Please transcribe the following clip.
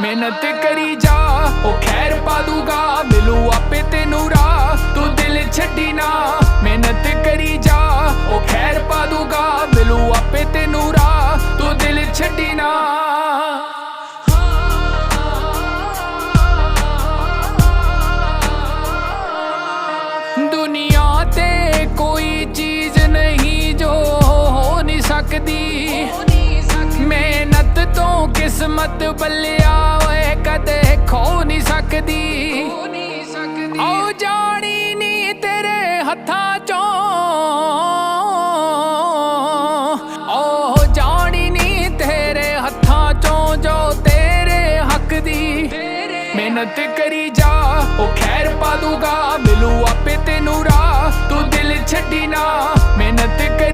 ਮਿਹਨਤ ਕਰੀ ਜਾ, ਉਹ ਖੈਰ ਪਾ ਦੂਗਾ, ਮਿਲੂ ਆਪੇ ਤੈਨੂੰ ਰਾਹ, ਤੂੰ ਦਿਲ ਛੱਡੀ ਨਾ। ਮਿਹਨਤ ਕਰੀ ਜਾ, ਉਹ ਖੈਰ ਪਾ ਦੂਗਾ, ਮਿਲੂ ਆਪੇ ਤੈਨੂੰ ਰਾਹ, ਤੂੰ ਦਿਲ ਛੱਡੀ ਨਾ। ਦੁਨੀਆ ਤੇ ਕੋਈ ਚੀਜ਼ ਨਹੀਂ ਜੋ ਹੋ ਨਹੀਂ ਸਕਦੀ। ਮਿਹਨਤ ਤੋਂ ਕਿਸਮਤ ਬੱਲਿਆ ਹੱਥਾਂ ਚੋਂ। ਓ ਜਾਣੀ ਨਹੀਂ ਤੇਰੇ ਹੱਥਾਂ ਚੋਂ ਜੋ ਤੇਰੇ ਹੱਕ ਦੀ। ਮਿਹਨਤ ਕਰੀ ਜਾ, ਉਹ ਖੈਰ ਪਾ ਦੂਗਾ, ਮਿਲੂ ਆਪੇ ਤੈਨੂੰ ਰਾਹ। ਤੂੰ ਦਿਲ ਛੱਡੀ ਨਾ, ਮਿਹਨਤ